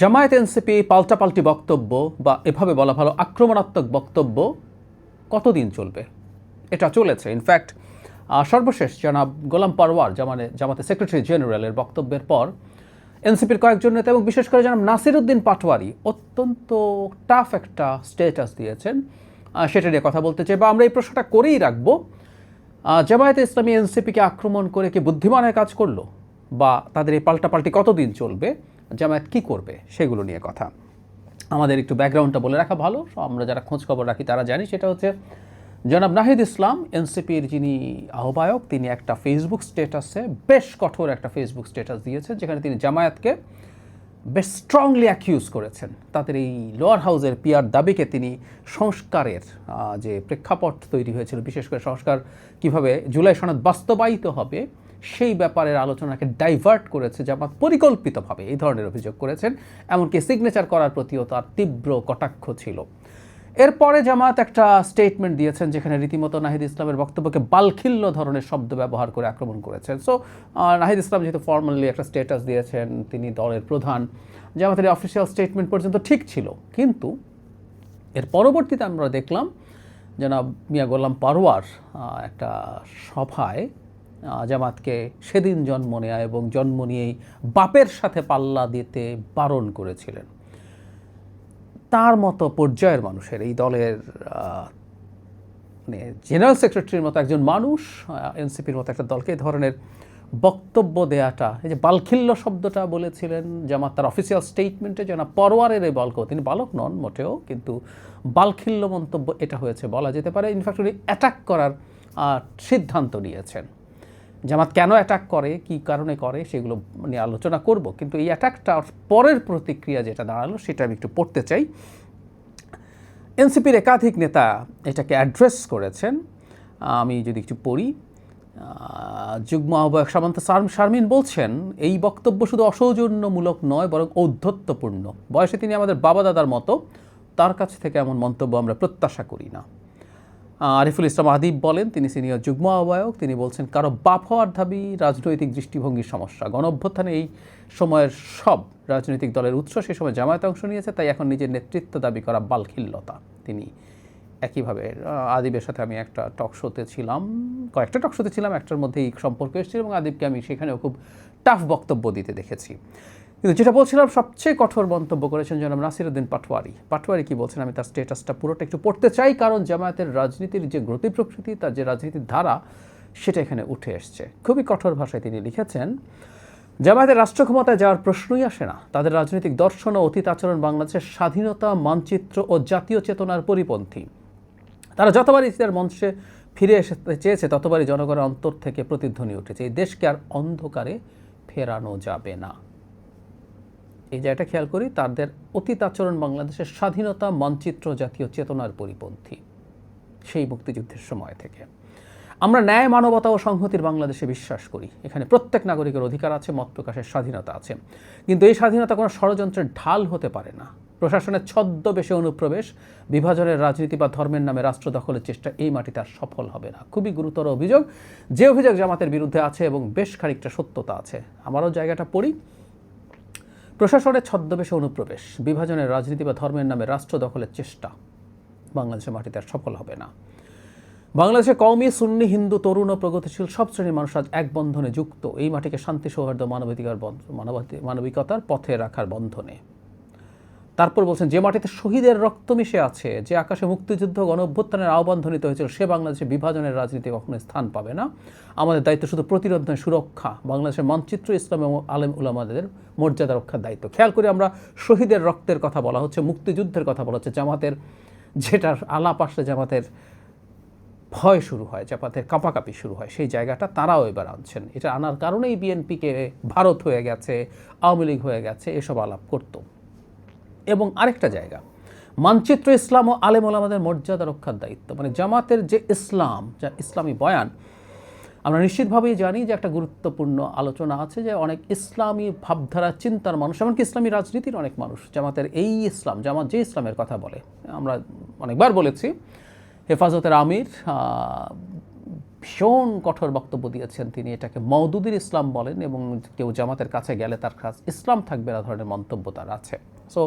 Jamaat NCP পাল্টাপাল্টি বক্তব্য বা এভাবে বলা ভালো আক্রমণাত্মক বক্তব্য কতদিন চলবে? এটা চলেছে। ইনফ্যাক্ট সর্বশেষ জনাব গোলাম পারওয়ার জামানে জামাতের সেক্রেটারি জেনারেলের বক্তব্যের পর এনসিপির কয়েকজন নেতা এবং বিশেষ করে জনাব নাসিরুদ্দিন পাটওয়ারি অত্যন্ত টাফ একটা স্টেটাস দিয়েছেন। সেটা নিয়ে কথা বলতে চাই বা আমরা এই প্রশ্নটা করেই রাখব। জামায়াতে ইসলামী এনসিপিকে আক্রমণ করে কি বুদ্ধিমানের কাজ করল বা তাদের এই পাল্টাপাল্টি কতদিন চলবে? জামায়াত কি করবে সেগুলো নিয়ে কথা। আমাদের একটু ব্যাকগ্রাউন্ডটা বলে রাখা ভালো। আমরা যারা খোঁজ খবর রাখি তারা জানি সেটা হচ্ছে জনাব নাহিদ ইসলাম, এনসিপির যিনি আহ্বায়ক, তিনি একটা ফেসবুক স্ট্যাটাসে বেশ কঠোর একটা ফেসবুক স্ট্যাটাস দিয়েছেন, যেখানে তিনি জামায়াতকে বেশ স্ট্রংলি অ্যাকিউজ করেছেন। তাদের এই লোয়ার হাউসের পিয়ার দাবিকে তিনি সংস্কারের যে প্রেক্ষাপট তৈরি হয়েছিল, বিশেষ করে সংস্কার কীভাবে জুলাই সনদ বাস্তবায়িত হবে সেই ব্যাপারের আলোচনাকে ডাইভার্ট করেছে জামাত পরিকল্পিতভাবে এই ধরনের অভিযোগ করেছেন। এমনকি সিগনেচার করার প্রতিও তার তীব্র কটাক্ষ ছিল। এরপরে জামাত একটা স্টেটমেন্ট দিয়েছেন যেখানে রীতিমতো নাহিদ ইসলামের বক্তব্যকে বালখিল্য ধরনের শব্দ ব্যবহার করে আক্রমণ করেছেন। সো নাহিদ ইসলাম যেহেতু ফর্মালি একটা স্টেটাস দিয়েছেন তিনি দলের প্রধান জামাতের অফিসিয়াল স্টেটমেন্ট পর্যন্ত ঠিক ছিল। কিন্তু এর পরবর্তীতে আমরা দেখলাম জনাব মিয়া গোলাম পারওয়ার আহ, একটা সভায় জামাতকে সেদিন জন্ম নেয়া এবং জন্ম নিয়েই বাপের সাথে পাল্লা দিতে বারণ করেছিলেন। তার মতো পর্যায়ের মানুষের এই দলের মানে জেনারেল সেক্রেটারির মতো একজন মানুষ এনসিপির মতো একটা দলকে ধরনের বক্তব্য দেয়াটা, এই যে বালখিল্য শব্দটা বলেছিলেন জামাত, তার অফিসিয়াল স্টেটমেন্টে যেন পরোয়ারের এই বালক তিনি বালক নন মোটেও, কিন্তু বালখিল্য মন্তব্য এটা হয়েছে বলা যেতে পারে। ইনফ্যাক্ট উনি অ্যাটাক করার সিদ্ধান্ত নিয়েছেন। জামাত কেন অ্যাটাক করে, কি কারণে করে, সেগুলো নিয়ে আলোচনা করব। কিন্তু এই অ্যাটাকটার পরের প্রতিক্রিয়া যেটা দাঁড়াল, সেটা আমি একটু পড়তে চাই। এনসিপির একাধিক নেতা এটাকে অ্যাড্রেস করেছেন। আমি যদি একটু পড়ি যুগ্ম আহ্বায়ক সামন্ত শার- শারমিন বলছেন, এই বক্তব্য শুধু অসৌজন্যমূলক নয়, বরং ঔদ্ধত্যপূর্ণ। বয়সে তিনি আমাদের বাবা দাদার মতো, তার কাছ থেকে এমন মন্তব্য আমরা প্রত্যাশা করি না। আরিফুল ইসলাম আদিব বলেন, তিনি সিনিয়র যুগ্ম আহ্বায়ক। তিনি বলছেন, কারও বাপ হওয়ার দাবি রাজনৈতিক দৃষ্টিভঙ্গির সমস্যা। গণ অভ্যুত্থানে এই সময়ের সব রাজনৈতিক দলের উৎস সে সময় জামায়াত অংশ নিয়েছে, তাই এখন নিজের নেতৃত্ব দাবি করা বালখিল্যতা। তিনি একইভাবে আদিবের সাথে আমি একটা টক শোতে ছিলাম, কয়েকটা টক শোতে ছিলাম, একটার মধ্যে এই সম্পর্ক এসেছিল এবং আদিবকে আমি সেখানেও খুব টাফ বক্তব্য দিতে দেখেছি। কিন্তু যেটা বলছিলাম, সবচেয়ে কঠোর মন্তব্য করেছেন জনাব নাসিরুদ্দিন পাটওয়ারি পাটওয়ারি কি বলছেন? আমি তার স্টেটাসটা পুরোটা একটু পড়তে চাই, কারণ জামায়াতের রাজনীতির যে গতি প্রকৃতি, তার যে রাজনীতির ধারা, সেটা এখানে উঠে এসছে। খুবই কঠোর ভাষায় তিনি লিখেছেন, জামায়াতের রাষ্ট্র ক্ষমতায় যাওয়ার প্রশ্নই আসে না। তাদের রাজনৈতিক দর্শন ও অতীত আচরণ বাংলাদেশের স্বাধীনতা, মানচিত্র ও জাতীয় চেতনার পরিপন্থী। তারা যতবারই ইতিহার মঞ্চে ফিরে এসে চেয়েছে, ততবারই জনগণের অন্তর থেকে প্রতিধ্বনি উঠেছে। এই দেশকে আর অন্ধকারে ফেরানো যাবে না। এই জায়গাটা খেয়াল করি, তাদের অতীত আচরণ বাংলাদেশের স্বাধীনতা মানচিত্র জাতীয় চেতনার পরিপন্থী সেই মুক্তিযুদ্ধের সময় থেকে। আমরা ন্যায়, মানবতা ও সংহতির বাংলাদেশে বিশ্বাস করি। এখানে প্রত্যেক নাগরিকের অধিকার আছে, মত প্রকাশের স্বাধীনতা আছে। কিন্তু এই স্বাধীনতা কোনো ষড়যন্ত্রের ঢাল হতে পারে না। প্রশাসনের ছদ্মবেশে অনুপ্রবেশ, বিভাজনের রাজনীতি বা ধর্মের নামে রাষ্ট্র দখলের চেষ্টা এই মাটিতে আর সফল হবে না। খুবই গুরুতর অভিযোগ। যে অভিযোগ জামাতের বিরুদ্ধে আছে এবং বেশ খানিকটা সত্যতা আছে। আমারও জায়গাটা পড়ি। প্রশাসনের ছদ্মবেশে অনুপ্রবেশ। বিভাজনের রাজনীতি বা ধর্মের নামে রাষ্ট্র দখলের চেষ্টা। বাংলাদেশের মাটিতে আর সফল হবে না। বাংলাদেশে কওমি সুন্নি হিন্দু তরুণ ও প্রগতিশীল সব শ্রেণির মানুষ আজ এক বন্ধনে যুক্ত। এই মাটিকে শান্তি, সৌহার্দ্য, মানবাধিকার মানবিকতার পথে রাখার বন্ধনে। তারপর বলছেন, যে মাটিতে শহীদের রক্ত মিশে আছে, যে আকাশে মুক্তিযুদ্ধ গণ অভ্যুত্থানের আহ্বান ধ্বনিত হয়েছিল, সে বাংলাদেশে বিভাজনের রাজনীতি কখনো স্থান পাবে না। আমাদের দায়িত্ব শুধু প্রতিরোধ নয় সুরক্ষা, বাংলাদেশের মানচিত্র ইসলাম এবং আলেম উলামাদের মর্যাদা রক্ষার দায়িত্ব। খেয়াল করি আমরা শহীদের রক্তের কথা বলা হচ্ছে, মুক্তিযুদ্ধের কথা বলা হচ্ছে, জামাতের যেটার আলাপ আসলে জামাতের ভয় শুরু হয়, জামাতের কাঁপাকাঁপি শুরু হয়, সেই জায়গাটা তারাও এবার আনছেন। এটা আনার কারণেই বিএনপিকে ভারত হয়ে গেছে, আওয়ামী লীগ হয়ে গেছে, এসব আলাপ করতো। এবং আরেকটা জায়গা। মানচিত্র ইসলাম ও আলেম ওলামাদের মর্যাদা রক্ষার দায়িত্ব। মানে জামাতের যে ইসলাম, যা ইসলামী বয়ান, আমরা নিশ্চিতভাবেই জানি যে একটা গুরুত্বপূর্ণ আলোচনা আছে যে অনেক ইসলামী ভাবধারা, চিন্তার মানুষ, এমনকি ইসলামী রাজনীতির অনেক মানুষ জামাতের এই ইসলাম, জামাত যে ইসলামের কথা বলে। আমরা অনেকবার বলেছি, হেফাজতের আমির ভীষণ কঠোর বক্তব্য দিয়েছেন তিনি। এটাকে মওদুদির ইসলাম বলেন এবং কেউ জামাতের কাছে গেলে তার কাছে ইসলাম থাকবে না ধরনের মন্তব্য তার আছে। সো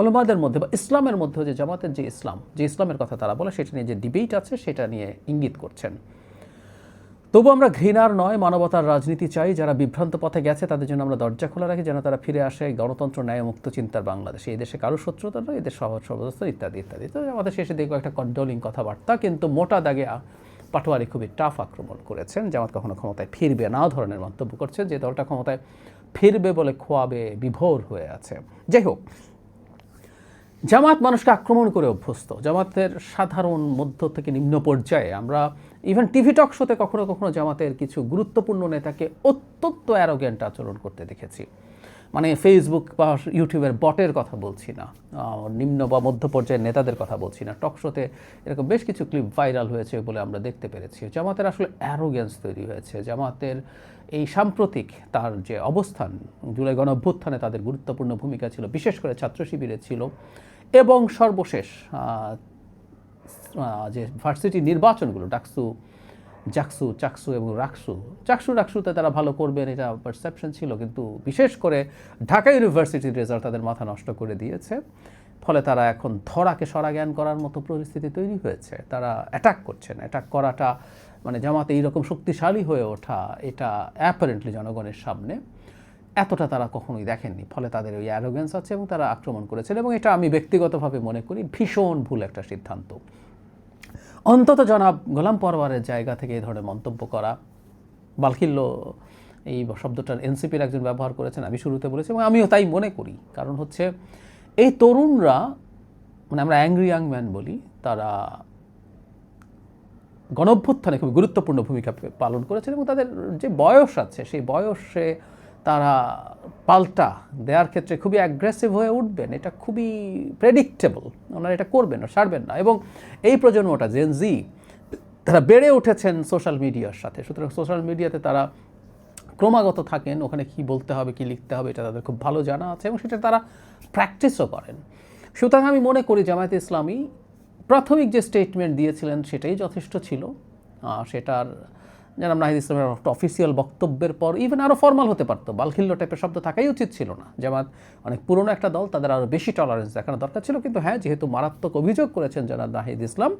ওলেমাদের মধ্যে বা ইসলামের মধ্যে যে জামাতের যে ইসলাম, যে ইসলামের কথা তারা বলে, সেটা নিয়ে যে ডিবেট আছে, সেটা নিয়ে ইঙ্গিত করছেন। তবু আমরা ঘৃণার নয়, মানবতার রাজনীতি চাই। যারা বিভ্রান্ত পথে গেছে, তাদের জন্য আমরা দরজা খোলা রাখি যেন তারা ফিরে আসে। গণতন্ত্র ন্যায় মুক্ত চিন্তার বাংলাদেশে। এই দেশে কারও শত্রুতা নয়, এদের সহজ সর্বস্থা ইত্যাদি ইত্যাদি। তো আমাদের শেষে দেখব একটা কন্ট্রোলিং কথাবার্তা, কিন্তু মোটা দাগে পাটোয়ারি খুবই টাফ আক্রমণ করেছেন, জামাত কখনো ক্ষমতায় ফিরবে না, ধরনের মন্তব্য করছেন যে দলটা ক্ষমতায় ফিরবে বলে খোয়াবে, বিভোর হয়ে আছে। যাই হোক, জামাত মানুষকে আক্রমণ করে অভ্যস্ত। জামাতের সাধারণ মধ্য থেকে নিম্ন পর্যায়ে আমরা ইভেন টিভি টক শোতে কখনো কখনো জামাতের কিছু গুরুত্বপূর্ণ নেতাকে অত্যন্ত অ্যারোগেন্ট আচরণ করতে দেখেছি। মানে ফেসবুক বা ইউটিউবের বটের কথা বলছি না নিম্ন বা মধ্য পর্যায়ের নেতাদের কথা বলছি না। টকশোতে এরকম বেশ কিছু ক্লিপ ভাইরাল হয়েছে বলে আমরা দেখতে পেরেছি। জামাতের আসলে অ্যারোগেন্স তৈরি হয়েছে। জামাতের এই সাম্প্রতিক তার যে অবস্থান, জুলাই গণ অভ্যুত্থানে তাদের গুরুত্বপূর্ণ ভূমিকা ছিল, বিশেষ করে ছাত্র শিবিরে ছিল এবং সর্বশেষ যে ভার্সিটি নির্বাচনগুলো, ডাকসু জাকসু চাকসু এবং রাকসু। চাকসু, রাকসুতে তারা ভালো করবেন, এটা পারসেপশন ছিল, কিন্তু বিশেষ করে ঢাকা ইউনিভার্সিটির রেজাল্ট তাদের মাথা নষ্ট করে দিয়েছে। ফলে তারা এখন ধরাকে সরা জ্ঞান করার মতো পরিস্থিতি তৈরি হয়েছে। তারা অ্যাটাক করছেন। অ্যাটাক করাটা মানে জামাতে এইরকম শক্তিশালী হয়ে ওঠা, এটা অ্যাপারেন্টলি জনগণের সামনে এতটা তারা কখনোই দেখেননি। ফলে তাদের ওই অ্যারোগেন্স আছে এবং তারা আক্রমণ করেছেন এবং এটা আমি ব্যক্তিগতভাবে মনে করি ভীষণ ভুল একটা সিদ্ধান্ত। অন্তত জনাব গোলাম পরওয়ারের জায়গা থেকে এই ধরনের মন্তব্য করা। বালকিল্য এই শব্দটার এনসিপির একজন ব্যবহার করেছেন, আমি শুরুতে বলেছি এবং আমিও তাই মনে করি। কারণ হচ্ছে, এই তরুণরা মানে আমরা অ্যাংরি ইয়াং ম্যান বলি, তারা গণঅভ্যুত্থানে খুব গুরুত্বপূর্ণ ভূমিকা পালন করেছেন এবং তাদের যে বয়স আছে, সেই বয়সে তারা পাল্টা দেওয়ার ক্ষেত্রে খুবই অ্যাগ্রেসিভ হয়ে উঠবেন। এটা খুবই প্রেডিক্টেবল ওনারা এটা করবেন না, সারবেন না। এবং এই প্রজন্মটা জেন জি তারা বেড়ে উঠেছেন সোশ্যাল মিডিয়ার সাথে। সুতরাং সোশ্যাল মিডিয়াতে তারা ক্রমাগত থাকেন। ওখানে কি বলতে হবে, কি লিখতে হবে, এটা তাদের খুব ভালো জানা আছে এবং সেটা তারা প্র্যাকটিসও করেন। সুতরাং আমি মনে করি জামায়াতে ইসলামী প্রাথমিক যে স্টেটমেন্ট দিয়েছিলেন, সেটাই যথেষ্ট ছিল। সেটার জানাম নাহিদ ইসলামের একটা অফিসিয়াল বক্তব্যের পর ইভেন আরও ফর্মাল হতে পারতো। বালখিল্য টাইপের শব্দ থাকাই উচিত ছিল না। জামাত অনেক পুরনো একটা দল, তাদের আরও বেশি টলারেন্স দেখানো দরকার ছিল। কিন্তু হ্যাঁ যেহেতু মারাত্মক অভিযোগ করেছেন জানাব নাহিদ ইসলাম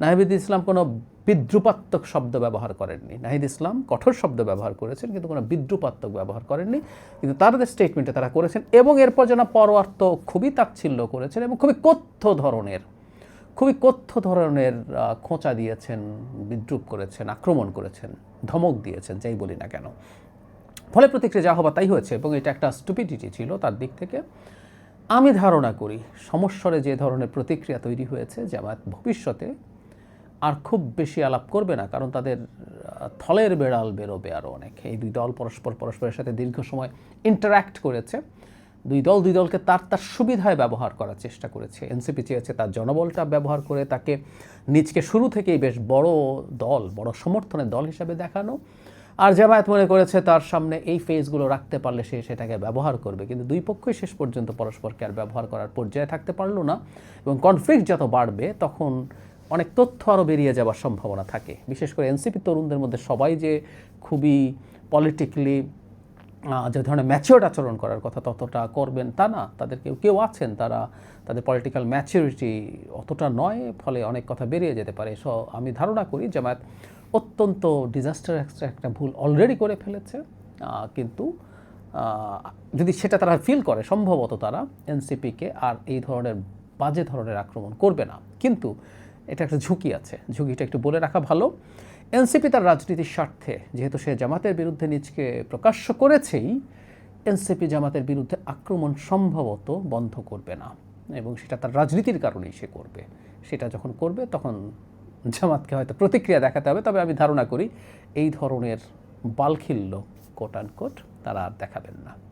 নাহিদ ইসলাম কোনো বিদ্রুপাত্মক শব্দ ব্যবহার করেননি। নাহিদ ইসলাম কঠোর শব্দ ব্যবহার করেছেন, কিন্তু কোনো বিদ্রুপাত্মক ব্যবহার করেননি। কিন্তু তাদের স্টেটমেন্টে তারা করেছেন, এবং এরপর যেন পরোয়ার্থ খুবই তাচ্ছিল্য করেছেন, এবং খুবই কথ্য ধরনের খুবই কথ্য ধরনের খোঁচা দিয়েছেন, বিদ্রুপ করেছেন, আক্রমণ করেছেন, ধমক দিয়েছেন, যাই বলি না কেন। ফলে প্রতিক্রিয়া যা হবার তাই হয়েছে এবং এটা একটা স্টুপিডিটি ছিল তার দিক থেকে। আমি ধারণা করি সমস্বরে যে ধরনের প্রতিক্রিয়া তৈরি হয়েছে জামায়াত ভবিষ্যতে আর খুব বেশি আলাপ করবে না, কারণ তাদের থলের বেড়াল বেরোবে আরও অনেক। এই দুই দল পরস্পর, পরস্পরের সাথে দীর্ঘ সময় ইন্টারাক্ট করেছে। দুই দল দুই দলকে তার তার সুবিধায় ব্যবহার করার চেষ্টা করেছে। এনসিপি চেয়েছে তার জনবলটা ব্যবহার করে তাকে নিজকে শুরু থেকেই বেশ বড় দল, বড় সমর্থনের দল হিসাবে দেখানো। আর জামায়াত মনে করেছে তার সামনে এই ফেজগুলো রাখতে পারলে সে সেটাকে ব্যবহার করবে। কিন্তু দুই পক্ষই শেষ পর্যন্ত পরস্পরকে আর ব্যবহার করার পর্যায়ে থাকতে পারল না এবং কনফ্লিক্ট যত বাড়বে, তখন অনেক তথ্য আরও বেরিয়ে যাওয়ার সম্ভাবনা থাকে। বিশেষ করে এনসিপি তরুণদের মধ্যে সবাই যে খুবই পলিটিক্যালি যে ধরনের ম্যাচিওর আচরণ করার কথা ততটা করবেন তা না। তাদের কেউ কেউ আছেন, তারা তাদের পলিটিক্যাল ম্যাচিউরিটি অতটা নয়, ফলে অনেক কথা বেরিয়ে যেতে পারে। সো আমি ধারণা করি জামায়াত অত্যন্ত ডিজাস্টার একটা ভুল অলরেডি করে ফেলেছে। কিন্তু যদি সেটা তারা ফিল করে, সম্ভবত তারা এনসিপিকে আর এই ধরনের বাজে ধরনের আক্রমণ করবে না। কিন্তু, এটা একটা ঝুঁকি আছে। ঝুঁকিটা একটু বলে রাখা ভালো। এনসিপি তার রাজনীতির স্বার্থে। যেহেতু সে জামাতের বিরুদ্ধে নিজকে প্রকাশ্য করেছেই, এনসিপি জামাতের বিরুদ্ধে আক্রমণ সম্ভবত বন্ধ করবে না। এবং সেটা তার রাজনীতির কারণেই সে করবে। সেটা যখন করবে, তখন জামাতকে হয়তো প্রতিক্রিয়া দেখাতে হবে। তবে আমি ধারণা করি, এই ধরনের বালখিল্য কোট অ্যান্ড কোট তারা আর দেখাবেন না।